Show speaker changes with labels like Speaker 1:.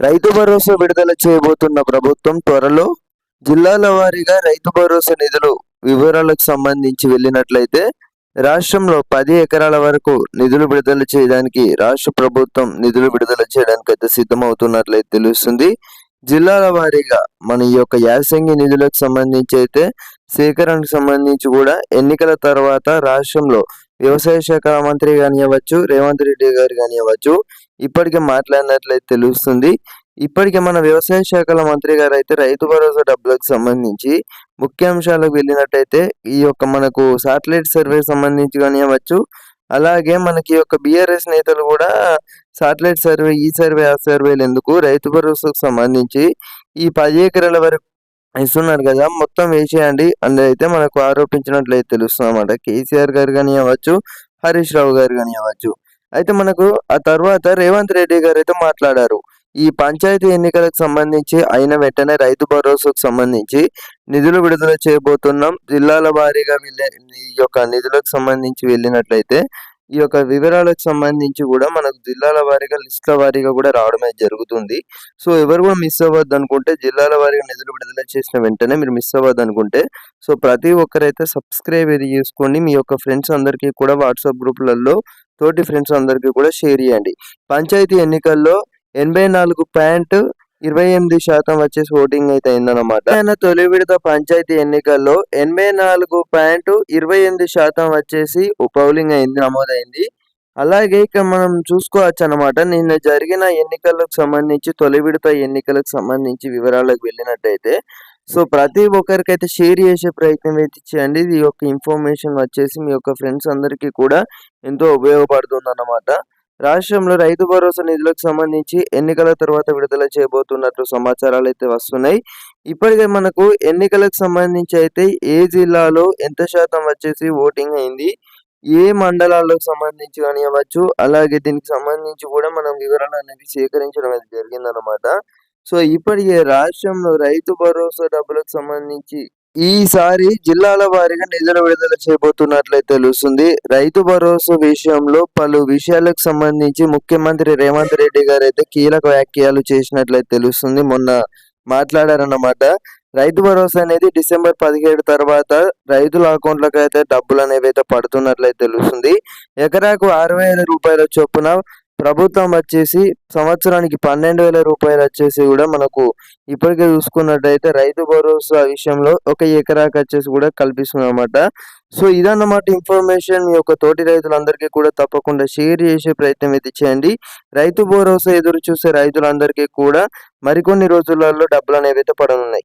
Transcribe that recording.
Speaker 1: రైతు భరోసా విడుదల చేయబోతున్న ప్రభుత్వం త్వరలో జిల్లాల వారీగా రైతు భరోసా నిధులు వివరాలకు సంబంధించి వెళ్ళినట్లయితే రాష్ట్రంలో పది ఎకరాల వరకు నిధులు విడుదల చేయడానికి రాష్ట్ర ప్రభుత్వం నిధులు విడుదల చేయడానికి అయితే సిద్ధమవుతున్నట్లయితే తెలుస్తుంది. జిల్లాల వారీగా మన ఈ యొక్క యాసంగి నిధులకు సంబంధించి అయితే సేకరణకు సంబంధించి కూడా ఎన్నికల తర్వాత రాష్ట్రంలో వ్యవసాయ శాఖ మంత్రి కానివ్వచ్చు రేవంత్ రెడ్డి గారు కానివ్వచ్చు ఇప్పటికే మాట్లాడినట్లయితే తెలుస్తుంది. ఇప్పటికే మన వ్యవసాయ శాఖల మంత్రి గారు అయితే రైతు భరోసా డబ్బులకు సంబంధించి ముఖ్యాంశాలకు వెళ్ళినట్టయితే ఈ యొక్క మనకు సాటిలైట్ సర్వే సంబంధించి కానివ్వచ్చు అలాగే మనకి యొక్క బీఆర్ఎస్ నేతలు కూడా సాటిలైట్ సర్వే ఈ సర్వే ఆ సర్వేలు ఎందుకు? రైతు భరోసాకు సంబంధించి ఈ పది ఎకరాల వరకు ఇస్తున్నారు కదా మొత్తం వేసేయండి. అని అయితే మనకు ఆరోపించినట్లయితే తెలుస్తుంది అన్నమాట. కేసీఆర్ గారు కానివ్వచ్చు హరీష్ రావు గారు కానివ్వచ్చు. అయితే మనకు ఆ తర్వాత రేవంత్ రెడ్డి గారు అయితే మాట్లాడారు. ఈ పంచాయతీ ఎన్నికలకు సంబంధించి అయిన వెంటనే రైతు భరోసాకు సంబంధించి నిధులు విడుదల చేయబోతున్నాం. జిల్లాల వారీగా వెళ్ళే ఈ యొక్క నిధులకు సంబంధించి వెళ్ళినట్లయితే ఈ యొక్క వివరాలకు సంబంధించి కూడా మనకు జిల్లాల వారీగా లిస్టుల వారీగా కూడా రావడం అయితే జరుగుతుంది. సో ఎవరు కూడా మిస్ అవ్వద్దు అనుకుంటే జిల్లాల వారీగా నిధులు విడుదల చేసిన వెంటనే మీరు మిస్ అవ్వద్దు అనుకుంటే సో ప్రతి ఒక్కరైతే సబ్స్క్రైబ్ ఇది చేసుకోండి మీ యొక్క ఫ్రెండ్స్ అందరికీ కూడా వాట్సాప్ గ్రూపులలో తోటి ఫ్రెండ్స్ అందరికీ కూడా షేర్ చేయండి. పంచాయతీ ఎన్నికల్లో ఎనభై నాలుగు పాయింట్ ఇరవై ఎనిమిది శాతం వచ్చేసి ఓటింగ్ అయితే అయిందన్నమాట. ఆయన తొలి విడత పంచాయతీ ఎన్నికల్లో ఎనభై నాలుగు పాయింట్ ఇరవై ఎనిమిది శాతం వచ్చేసి పౌలింగ్ అయింది నమోదైంది. అలాగే ఇక్కడ మనం చూసుకోవచ్చు అనమాట నిన్న జరిగిన ఎన్నికలకు సంబంధించి తొలి విడత ఎన్నికలకు సంబంధించి వివరాలకు వెళ్ళినట్టయితే సో ప్రతి ఒక్కరికి అయితే షేర్ చేసే ప్రయత్నం అయితే చేయండి. ఈ యొక్క ఇన్ఫర్మేషన్ వచ్చేసి మీ యొక్క ఫ్రెండ్స్ అందరికీ కూడా ఎంతో ఉపయోగపడుతుంది అన్నమాట రాష్ట్రంలో రైతు భరోసా నిధులకు సంబంధించి ఎన్నికల తర్వాత విడుదల చేయబోతున్నట్లు సమాచారాలు అయితే వస్తున్నాయి. ఇప్పటికే మనకు ఎన్నికలకు సంబంధించి అయితే ఏ జిల్లాలో ఎంత శాతం వచ్చేసి ఓటింగ్ అయింది ఏ మండలాలకు సంబంధించి కానివ్వచ్చు అలాగే దీనికి సంబంధించి కూడా మనం వివరాలు అనేది సేకరించడం అనేది జరిగిందనమాట సో ఇప్పటికే రాష్ట్రంలో రైతు భరోసా డబ్బులకు సంబంధించి ఈసారి జిల్లాల వారీగా నిధులు విడుదల చేయబోతున్నట్లయితే తెలుస్తుంది. రైతు భరోసా విషయంలో పలు విషయాలకు సంబంధించి ముఖ్యమంత్రి రేవంత్ రెడ్డి గారు అయితే కీలక వ్యాఖ్యలు చేసినట్లయితే తెలుస్తుంది. మొన్న మాట్లాడారన్నమాట. రైతు భరోసా అనేది డిసెంబర్ పదిహేడు తర్వాత రైతుల అకౌంట్లకు అయితే డబ్బులు అనేవి అయితే పడుతున్నట్లయితే తెలుస్తుంది. ఎకరాకు అరవై వేల రూపాయల చొప్పున ప్రభుత్వం వచ్చేసి సంవత్సరానికి పన్నెండు వేల రూపాయలు వచ్చేసి కూడా మనకు ఇప్పటికే చూసుకున్నట్టయితే రైతు భరోసా విషయంలో ఒక ఎకరాకి వచ్చేసి కూడా కల్పిస్తుంది అనమాట సో ఇదన్నమాట ఇన్ఫర్మేషన్ మీ యొక్క తోటి రైతులందరికీ కూడా తప్పకుండా షేర్ చేసే ప్రయత్నం అయితే చేయండి. రైతు భరోసా ఎదురు చూసే రైతులందరికీ కూడా మరికొన్ని రోజులలో డబ్బులు అనేవి అయితే పడనున్నాయి.